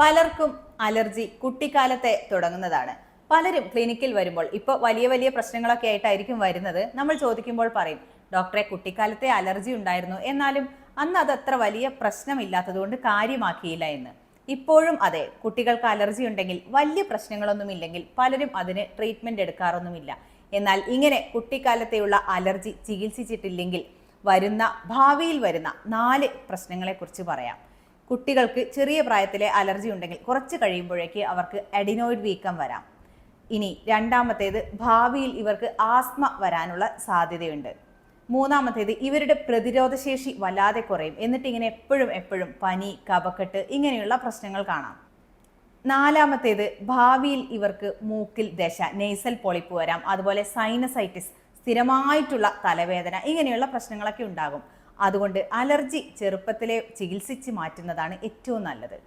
പലർക്കും അലർജി കുട്ടിക്കാലത്തെ തുടങ്ങുന്നതാണ്. പലരും ക്ലിനിക്കിൽ വരുമ്പോൾ ഇപ്പോൾ വലിയ വലിയ പ്രശ്നങ്ങളൊക്കെ ആയിട്ടായിരിക്കും വരുന്നത്. നമ്മൾ ചോദിക്കുമ്പോൾ പറയും ഡോക്ടറെ കുട്ടിക്കാലത്തെ അലർജി ഉണ്ടായിരുന്നു. എന്നാലും അന്ന് അത് അത്ര വലിയ പ്രശ്നമില്ലാത്തതുകൊണ്ട് കാര്യമാക്കിയില്ല എന്ന്. ഇപ്പോഴും അതെ കുട്ടികൾക്ക് അലർജി ഉണ്ടെങ്കിൽ വലിയ പ്രശ്നങ്ങളൊന്നും ഇല്ലെങ്കിൽ പലരും അതിന് ട്രീറ്റ്മെന്റ് എടുക്കാറൊന്നുമില്ല. എന്നാൽ ഇങ്ങനെ കുട്ടിക്കാലത്തെയുള്ള അലർജി ചികിത്സിച്ചിട്ടില്ലെങ്കിൽ വരുന്ന ഭാവിയിൽ വരുന്ന നാല് പ്രശ്നങ്ങളെക്കുറിച്ച് പറയാം. കുട്ടികൾക്ക് ചെറിയ പ്രായത്തിലെ അലർജി ഉണ്ടെങ്കിൽ കുറച്ച് കഴിയുമ്പോഴേക്ക് അവർക്ക് അഡിനോയിഡ് വീക്കം വരാം. ഇനി രണ്ടാമത്തേത് ഭാവിയിൽ ഇവർക്ക് ആസ്മ വരാനുള്ള സാധ്യതയുണ്ട്. മൂന്നാമത്തേത് ഇവരുടെ പ്രതിരോധശേഷി വല്ലാതെ കുറയും. എന്നിട്ട് ഇങ്ങനെ എപ്പോഴും എപ്പോഴും പനി കപക്കെട്ട് ഇങ്ങനെയുള്ള പ്രശ്നങ്ങൾ കാണാം. നാലാമത്തേത് ഭാവിയിൽ ഇവർക്ക് മൂക്കിൽ ദശ നെയ്സൽ പൊളിപ്പ് വരാം. അതുപോലെ സൈനസൈറ്റിസ് സ്ഥിരമായിട്ടുള്ള തലവേദന ഇങ്ങനെയുള്ള പ്രശ്നങ്ങളൊക്കെ ഉണ്ടാകും. അതുകൊണ്ട് അലർജി ചെറുപ്പത്തിലെ ചികിത്സിച്ച് മാറ്റുന്നതാണ് ഏറ്റവും നല്ലത്.